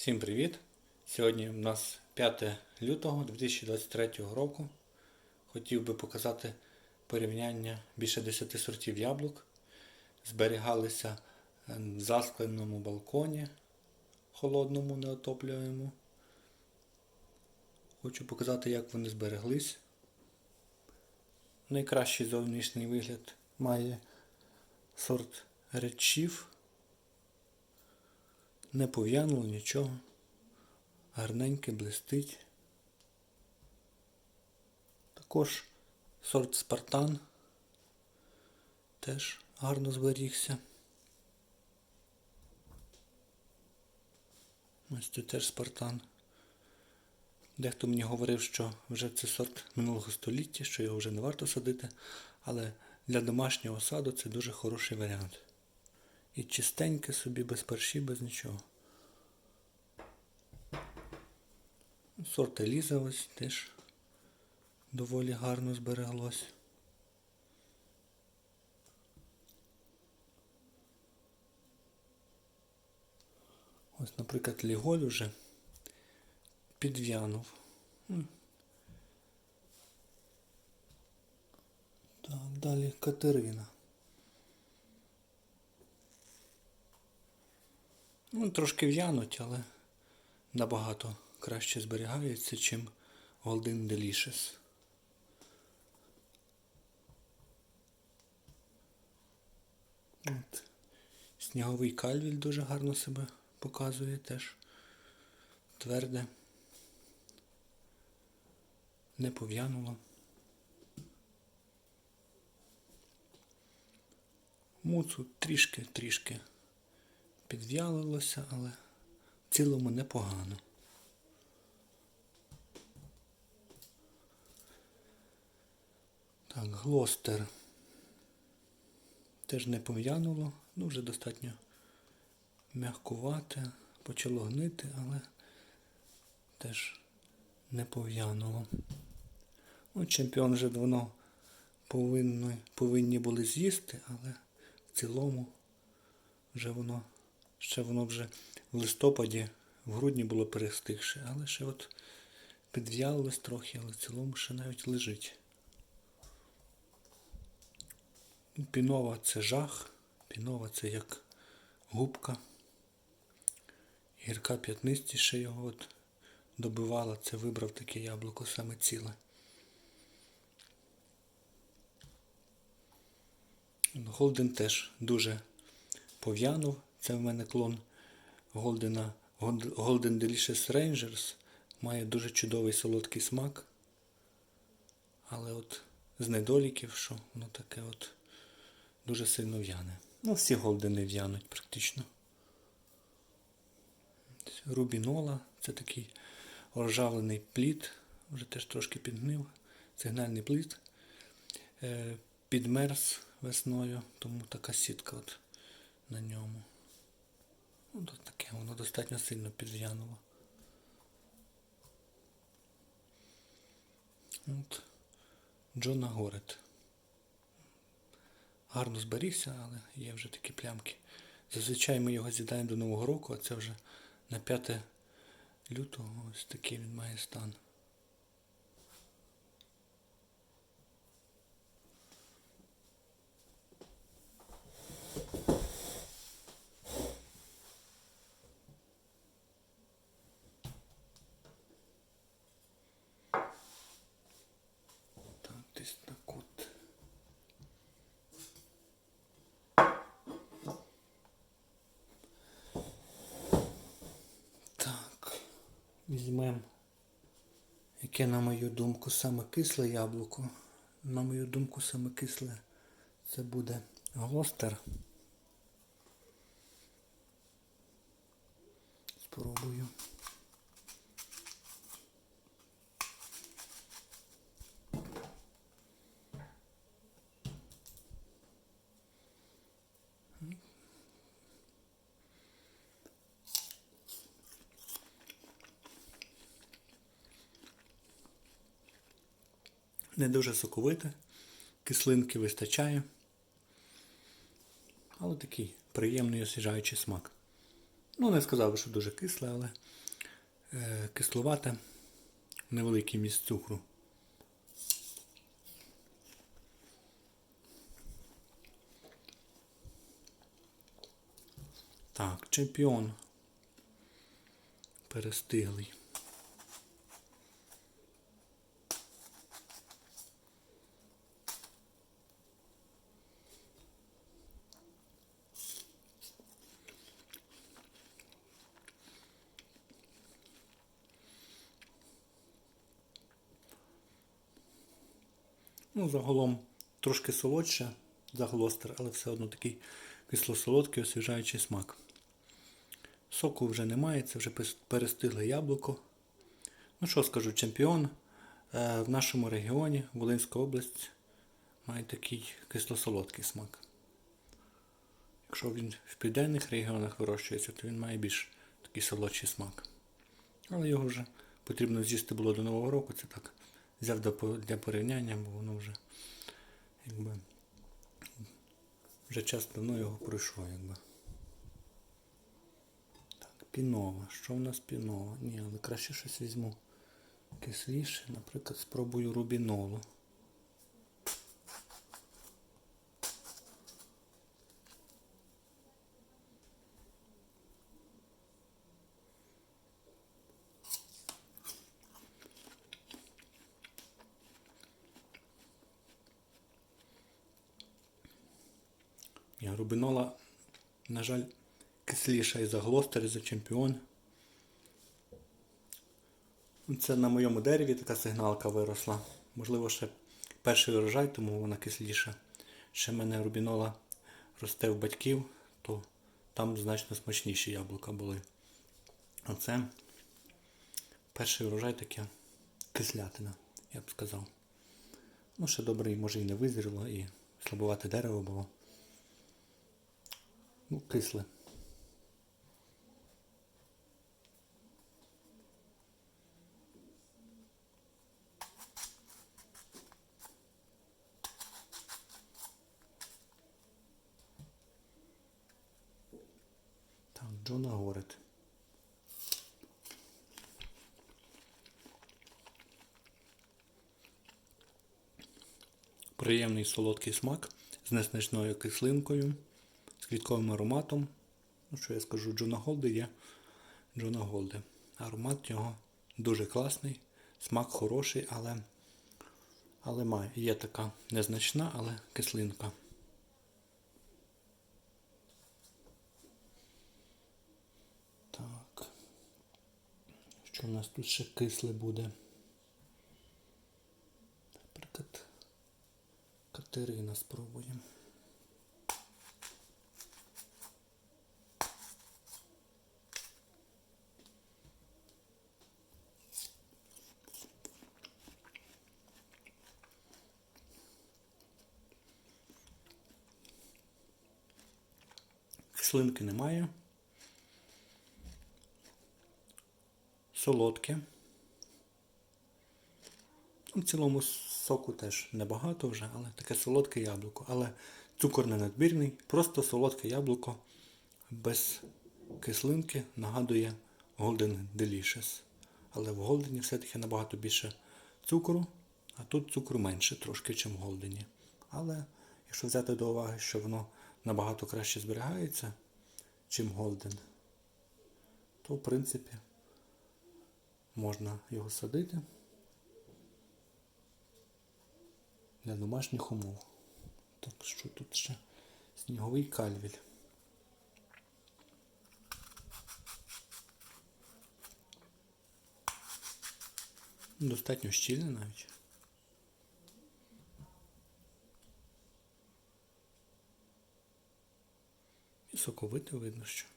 Всім привіт! Сьогодні у нас 5 лютого 2023 року. Хотів би показати порівняння більше 10 сортів яблук. Зберігалися в заскленому балконі, холодному, неотоплюємо. Хочу показати, як вони збереглись. Найкращий зовнішній вигляд має сорт Red не пов'януло нічого. Гарненьке блистить. Також сорт Спартан теж гарно зберігся. Ось це теж Спартан. Дехто мені говорив, що вже це сорт минулого століття, що його вже не варто садити, але для домашнього саду це дуже хороший варіант. І чистеньке собі, без парші, без нічого. Сорт Еліза ось теж доволі гарно збереглось. Ось, наприклад, Ліголь уже підв'янув. Так, далі Катерина. Ну, трошки в'януть, але набагато краще зберігається, чим Golden Delicious. От. Сніговий кальвіль дуже гарно себе показує теж. Тверде. Не пов'януло. Муцу трішки-трішки підв'ялилося, але в цілому непогано. Так, глостер теж не пов'януло, ну вже достатньо м'якувате, почало гнити, але теж не пов'януло. Ну, чемпіон вже давно повинні, повинні були з'їсти, але в цілому вже воно, ще воно вже в листопаді, в грудні було перестигше, але ще от підв'ялилось трохи, але в цілому ще навіть лежить. Пінова це жах, пінова це як губка. Гірка п'ятнистіше його от добивала, це вибрав таке яблуко саме ціле. Голден теж дуже пов'янув. Це в мене клон Голдена Golden Delicious Rangers. Має дуже чудовий солодкий смак. Але от з недоліків, що воно таке от дуже сильно в'яне. Ну, всі голдени в'януть практично. Рубінола це такий ржавлений плід, вже теж трошки підгнив. Сигнальний плід. Е, підмерз весною, тому така сітка от на ньому. Ну, таке, воно достатньо сильно підв'януло. От. Джона Горет. Гарно зберігся, але є вже такі плямки. Зазвичай ми його з'їдаємо до Нового року, а це вже на 5 лютого ось такий він має стан. Так, десь так от. Так, візьмемо, яке, на мою думку, саме кисле яблуко. На мою думку, саме кисле це буде глостер. Спробую. Не дуже соковите, кислинки вистачає, але такий приємний освіжаючий смак. Ну, не сказав що дуже кисле, але е, кисловате, невеликий міст цукру. Так, чемпіон. Перестиглий. Ну, загалом трошки солодше за глостер, але все одно такий кисло-солодкий, освіжаючий смак. Соку вже немає, це вже перестигле яблуко. Ну що скажу, чемпіон е, в нашому регіоні, Волинська область, має такий кисло-солодкий смак. Якщо він в південних регіонах вирощується, то він має більш такий солодший смак. Але його вже потрібно з'їсти було до Нового року, це так взяв для порівняння, бо воно вже якби вже час давно його пройшло, якби. Так, пінова. Що в нас пінова? Ні, але краще щось візьму кисліше. Наприклад, спробую рубінолу. Рубінола, на жаль, кисліша і за глостер, і за чемпіон. Це на моєму дереві така сигналка виросла. Можливо, ще перший урожай, тому вона кисліша. Ще в мене рубінола росте в батьків, то там значно смачніші яблука були. А це перший урожай таке кислятина, я б сказав. Ну, ще добре, може і не визріло, і слабувати дерево було. Ну, кисле. Так, Джона говорить. Приємний солодкий смак з незначною кислинкою, квітковим ароматом. Ну, що я скажу, Джона Голди є Джона Голди. Аромат його дуже класний, смак хороший, але, але має, є така незначна, але кислинка. Так. Що в нас тут ще кисле буде? Наприклад, Катерина спробуємо. Кислинки немає. Солодке. В цілому соку теж небагато вже, але таке солодке яблуко. Але цукор не надмірний, просто солодке яблуко без кислинки нагадує Golden Delicious. Але в Голдені все-таки набагато більше цукру, а тут цукру менше трошки, ніж в Голдені. Але якщо взяти до уваги, що воно набагато краще зберігається, чим Голден, то в принципі можна його садити для домашніх умов. Так що тут ще сніговий кальвіль. Достатньо щільне навіть. Соковите видно, що.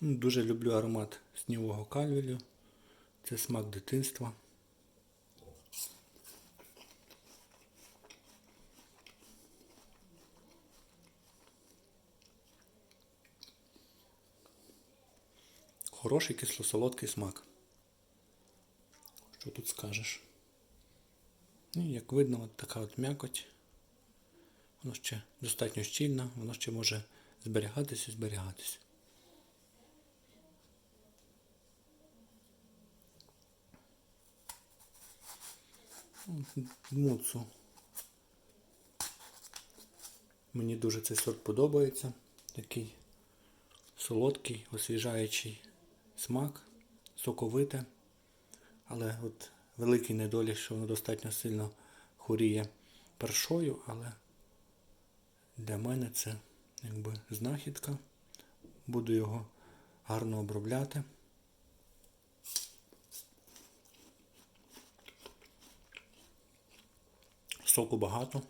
Ну, Дуже люблю аромат снігового кальвілю. Це смак дитинства. Хороший кисло-солодкий смак. Що тут скажеш? Ну, як видно, от така от м'якоть воно ще достатньо щільне, воно ще може зберігатися і зберігатися. Муцу. Мені дуже цей сорт подобається. Такий солодкий, освіжаючий смак, соковите, але от великий недолік, що воно достатньо сильно хуріє першою, але для мене це якби знахідка. Буду його гарно обробляти. Соку багато.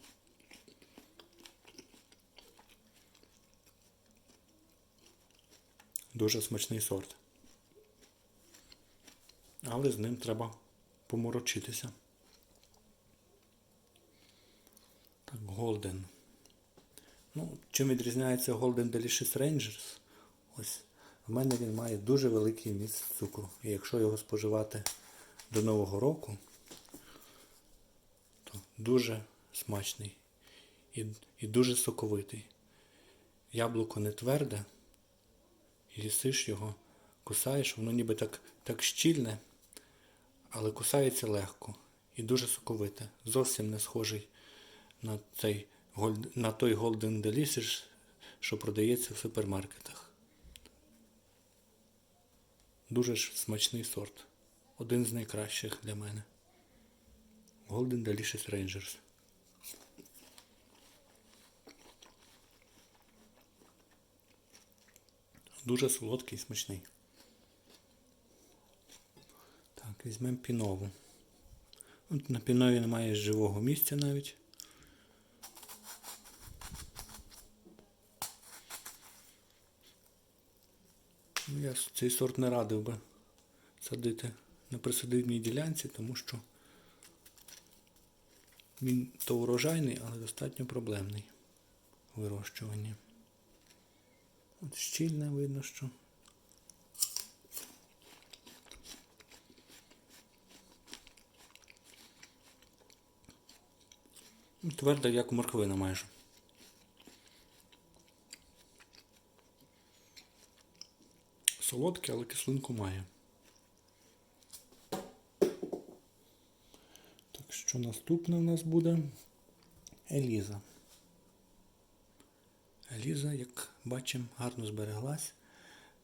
Дуже смачний сорт. Але з ним треба поморочитися. Так, Golden. Ну, чим відрізняється Golden Delicious Rangers? Ось в мене він має дуже великий міст цукру. І якщо його споживати до Нового року, то дуже смачний і, і дуже соковитий. Яблуко не тверде, їсиш його, кусаєш, воно ніби так, так щільне, але кусається легко і дуже соковите. Зовсім не схожий на, цей, на той Golden Delicious, що продається в супермаркетах. Дуже ж смачний сорт. Один з найкращих для мене. Golden Delicious Rangers. Дуже солодкий і смачний. Так, візьмемо пінову. От на пінові немає живого місця навіть. Ну, Я с- цей сорт не радив би садити на присадибній ділянці, тому що він то урожайний, але достатньо проблемний у вирощуванні. От щільне видно, що. Ну, Тверда, як морквина майже. Солодке, але кислинку має. Так що наступне у нас буде Еліза. Еліза, як бачимо, гарно збереглась.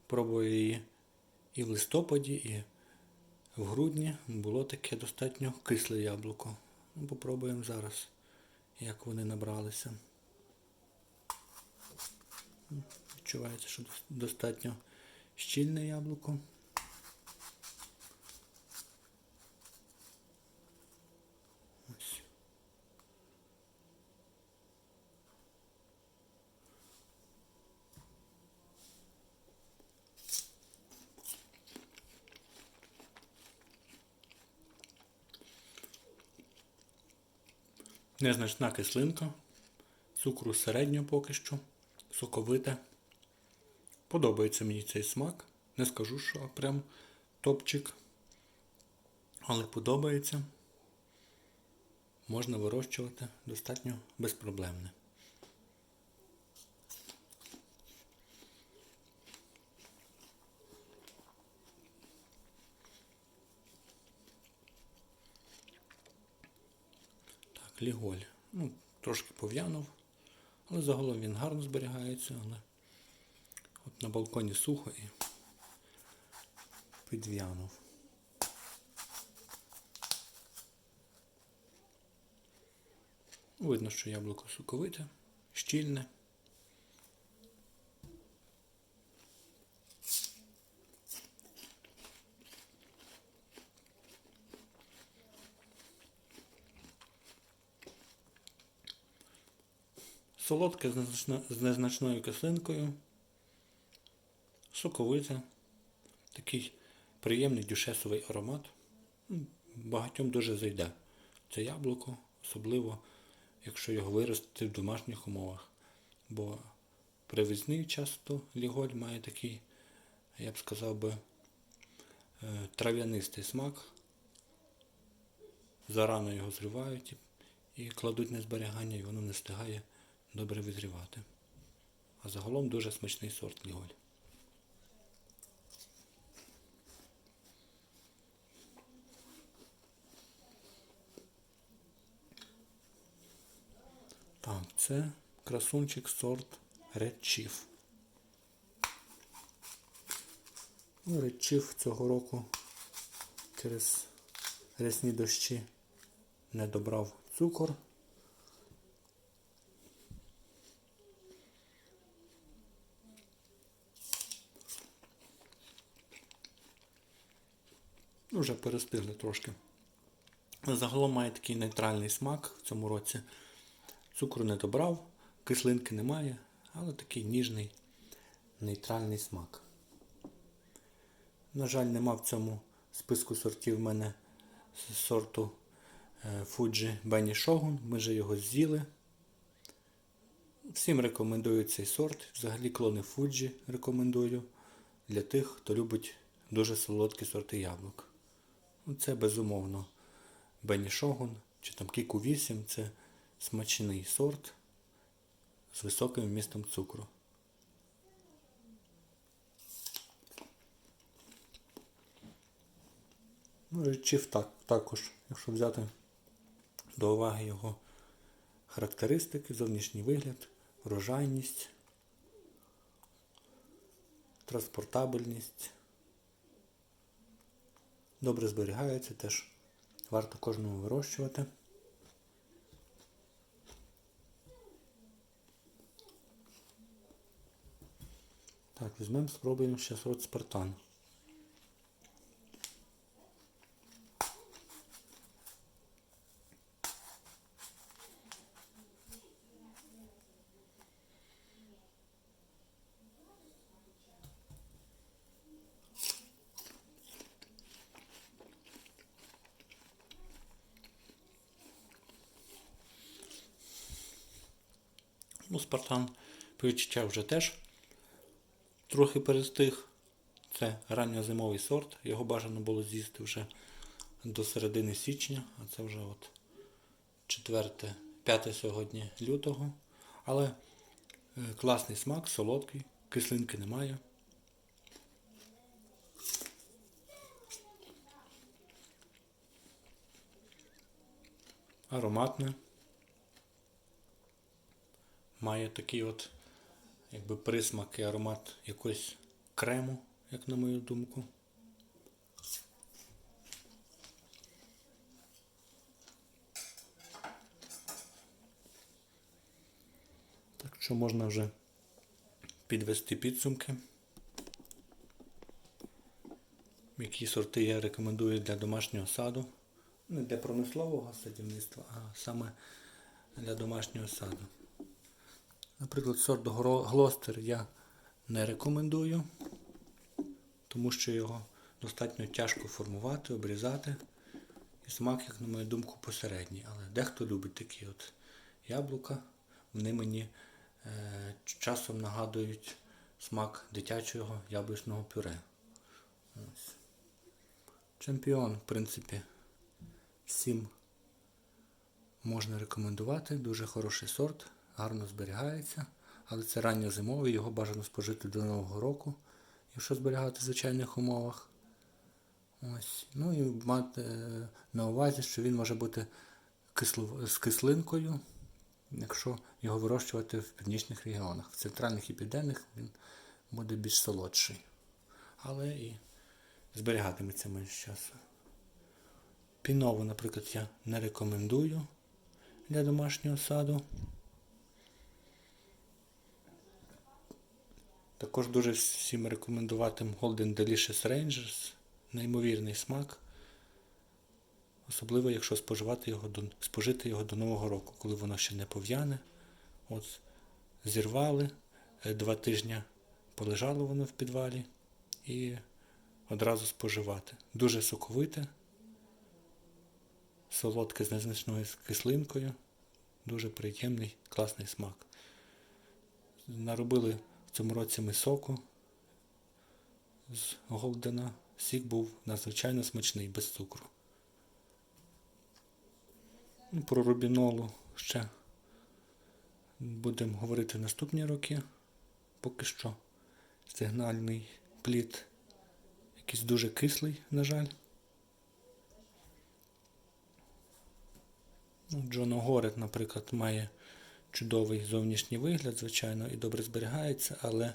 Пробую її і в листопаді, і в грудні було таке достатньо кисле яблуко. Ну, попробуємо зараз, як вони набралися. Відчувається, що достатньо щільне яблуко. Ось. Незначна кислинка, цукру середньо поки що, соковите. Подобається мені цей смак. Не скажу, що прям топчик. Але подобається. Можна вирощувати достатньо безпроблемне. Так, ліголь. Ну, трошки пов'янув, але загалом він гарно зберігається, але от на балконі сухо і підв'янув. Видно, що яблуко соковите, щільне. Солодке з незначною кислинкою. Соковите. Такий приємний дюшесовий аромат. Багатьом дуже зайде це яблуко, особливо якщо його виростити в домашніх умовах. Бо привізний часто ліголь має такий, я б сказав би, е, трав'янистий смак. Зарано його зривають і- кладуть на зберігання, і воно не встигає добре визрівати. А загалом дуже смачний сорт ліголь. Це красунчик сорт. Ну, Red Chief цього року через рясні дощі не добрав цукор. Вже перестигли трошки. Загалом має такий нейтральний смак в цьому році. Цукру не добрав, кислинки немає, але такий ніжний нейтральний смак. На жаль, нема в цьому списку сортів в мене сорту е, Fuji Benny Shogun. Ми вже його з'їли. Всім рекомендую цей сорт. Взагалі клони Fuji рекомендую для тих, хто любить дуже солодкі сорти яблук. Ну, Це безумовно Benny Shogun чи там Kiku 8 це смачний сорт з високим вмістом цукру. Ну, і так, також, якщо взяти до уваги його характеристики, зовнішній вигляд, врожайність, транспортабельність. Добре зберігається, теж варто кожному вирощувати. Так, візьмемо, спробуємо ще сорт Спартан. Ну, Спартан по відчуття вже теж трохи перестиг. Це ранньозимовий сорт. Його бажано було з'їсти вже до середини січня, а це вже от 4, 5 сьогодні лютого. Але е, класний смак, солодкий, кислинки немає. Ароматне. Має такий от якби присмак і аромат якогось крему, як на мою думку. Так що можна вже підвести підсумки. Які сорти я рекомендую для домашнього саду. Не для промислового садівництва, а саме для домашнього саду. Наприклад, сорт Глостер я не рекомендую, тому що його достатньо тяжко формувати, обрізати. І смак, як на мою думку, посередній. Але дехто любить такі от яблука. Вони мені е, часом нагадують смак дитячого яблучного пюре. Ось. Чемпіон, в принципі, всім можна рекомендувати. Дуже хороший сорт, гарно зберігається. Але це ранньозимовий, його бажано спожити до Нового року, якщо зберігати в звичайних умовах. Ось. Ну і мати е, на увазі, що він може бути кисло, з кислинкою, якщо його вирощувати в північних регіонах. В центральних і південних він буде більш солодший. Але і зберігатиметься менш часу. Пінову, наприклад, я не рекомендую для домашнього саду. Також дуже всім рекомендуватиму Golden Delicious Rangers. Неймовірний смак. Особливо, якщо споживати його до, спожити його до Нового року, коли воно ще не пов'яне. От зірвали, е, два тижні полежало воно в підвалі і одразу споживати. Дуже соковите, солодке з незначною кислинкою. Дуже приємний, класний смак. Наробили цьому році ми соку з Голдена. Сік був надзвичайно смачний, без цукру. Ну, Про рубінолу ще будемо говорити наступні роки. Поки що сигнальний плід якийсь дуже кислий, на жаль. Ну, Джон Огорет, наприклад, має чудовий зовнішній вигляд, звичайно, і добре зберігається, але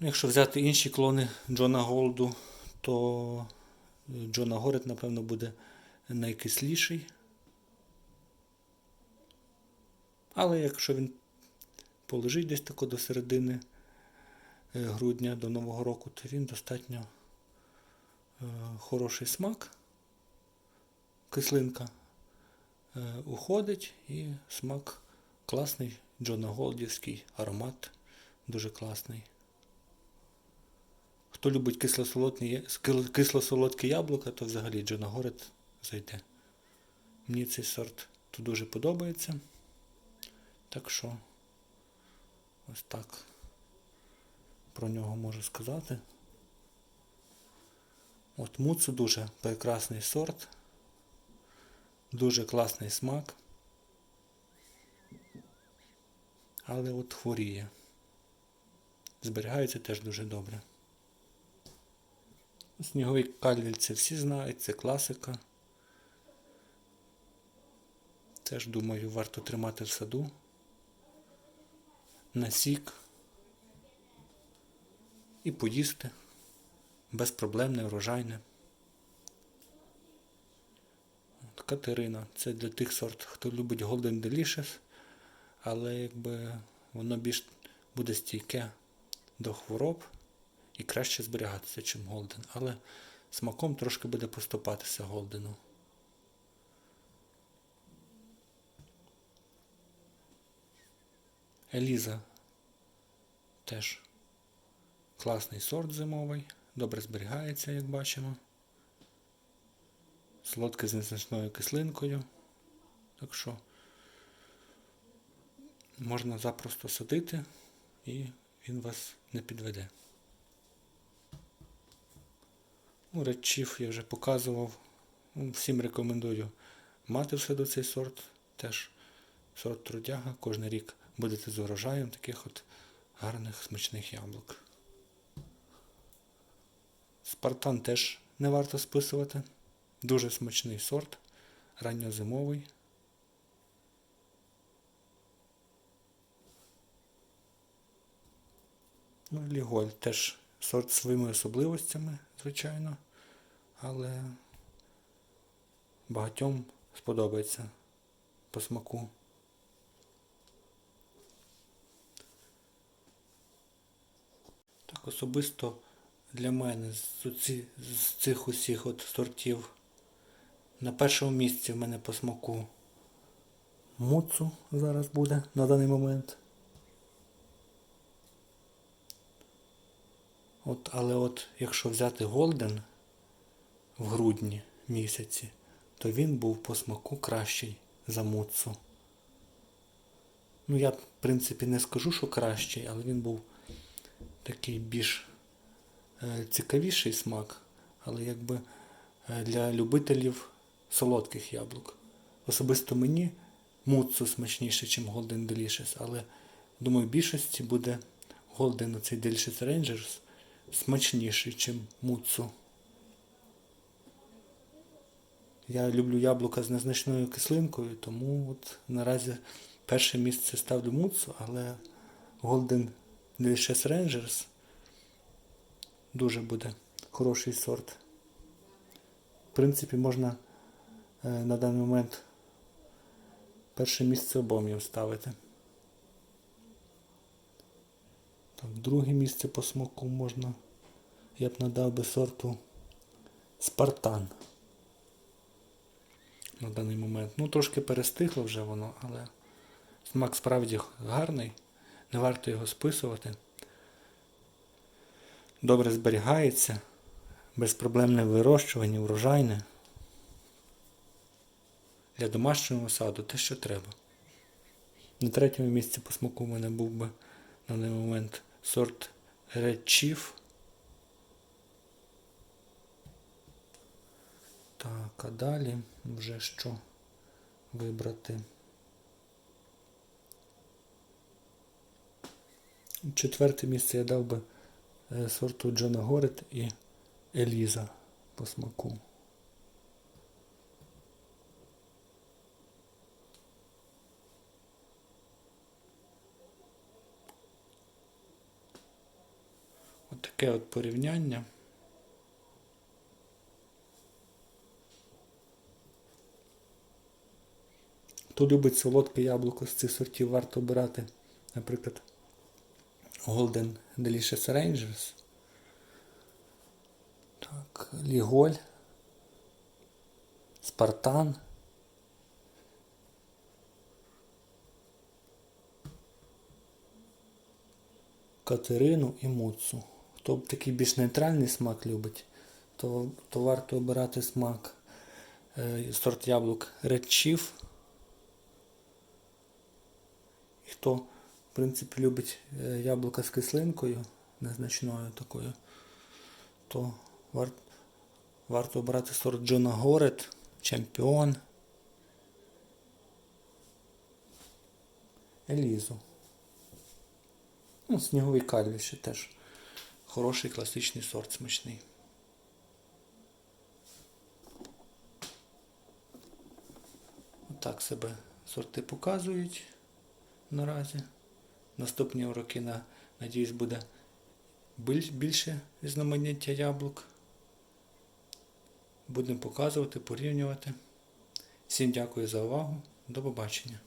ну, якщо взяти інші клони Джона Голду, то Джона Горет, напевно, буде найкисліший. Але якщо він полежить десь тако до середини е, грудня до Нового року, то він достатньо е, хороший смак, кислинка е, уходить і смак класний, Джона Голдівський, аромат дуже класний. Хто любить кисло-солодке кисло яблука, то взагалі Джона Горет зайде. Мені цей сорт тут дуже подобається. Так що ось так про нього можу сказати. От муцу дуже прекрасний сорт, дуже класний смак, але от хворіє. Зберігається теж дуже добре. Сніговий каліль це всі знають, це класика. Теж, думаю, варто тримати в саду. На сік і поїсти. Безпроблемне, врожайне. От Катерина. Це для тих сорт, хто любить Golden Delicious, але якби воно більш буде стійке до хвороб і краще зберігатися, чим Голден. Але смаком трошки буде поступатися Голдену. Еліза теж класний сорт зимовий, добре зберігається, як бачимо. Солодкий з незначною кислинкою. Так що можна запросто садити і він вас не підведе. Ну, Редчів я вже показував. Ну, Всім рекомендую мати в саду цей сорт. Теж сорт трудяга. Кожен рік будете з урожаєм таких от гарних смачних яблук. Спартан теж не варто списувати. Дуже смачний сорт, ранньозимовий. Ну, Ліголь теж сорт своїми особливостями, звичайно, але багатьом сподобається по смаку. Так, особисто для мене з, цих усіх от сортів на першому місці в мене по смаку муцу зараз буде на даний момент. От, Але от якщо взяти Голден в грудні місяці, то він був по смаку кращий за муцу. Ну я, в принципі, не скажу, що кращий, але він був такий більш е, цікавіший смак, але якби е, для любителів солодких яблук. Особисто мені муцу смачніше, ніж Golden Delicious, але думаю, в більшості буде Golden цей Delicious Rangers смачніший, ніж муцу. Я люблю яблука з незначною кислинкою, тому от наразі перше місце ставлю муцу, але Golden Delicious Rangers дуже буде хороший сорт. В принципі, можна на даний момент перше місце обом їм ставити. Так, друге місце по смаку можна. Я б надав би сорту Спартан. На даний момент. Ну, трошки перестигло вже воно, але смак справді гарний. Не варто його списувати. Добре зберігається, безпроблемне вирощування, врожайне. Для домашнього саду те, що треба. На третьому місці по смаку в мене був би на даний момент сорт Chief. Так, а далі вже що вибрати? Четверте місце я дав би е, сорту Джона Горет і Еліза по смаку. Таке от порівняння. Хто любить солодке яблуко з цих сортів, варто обирати, наприклад, Golden Delicious Rangers. Так, Ліголь. Спартан. Катерину і Муцу. Хто такий більш нейтральний смак любить, то, то варто обирати смак е, сорт яблук Red Chief. І хто, в принципі, любить е, яблука з кислинкою, незначною такою, то вар, варто обирати сорт Джона Горет, Чемпіон. Елізу. Ну, сніговий кальві ще теж. Хороший класичний сорт смачний. Отак себе сорти показують наразі. Наступні роки, на, надіюсь, буде більше різноманіття яблук. Будемо показувати, порівнювати. Всім дякую за увагу. До побачення.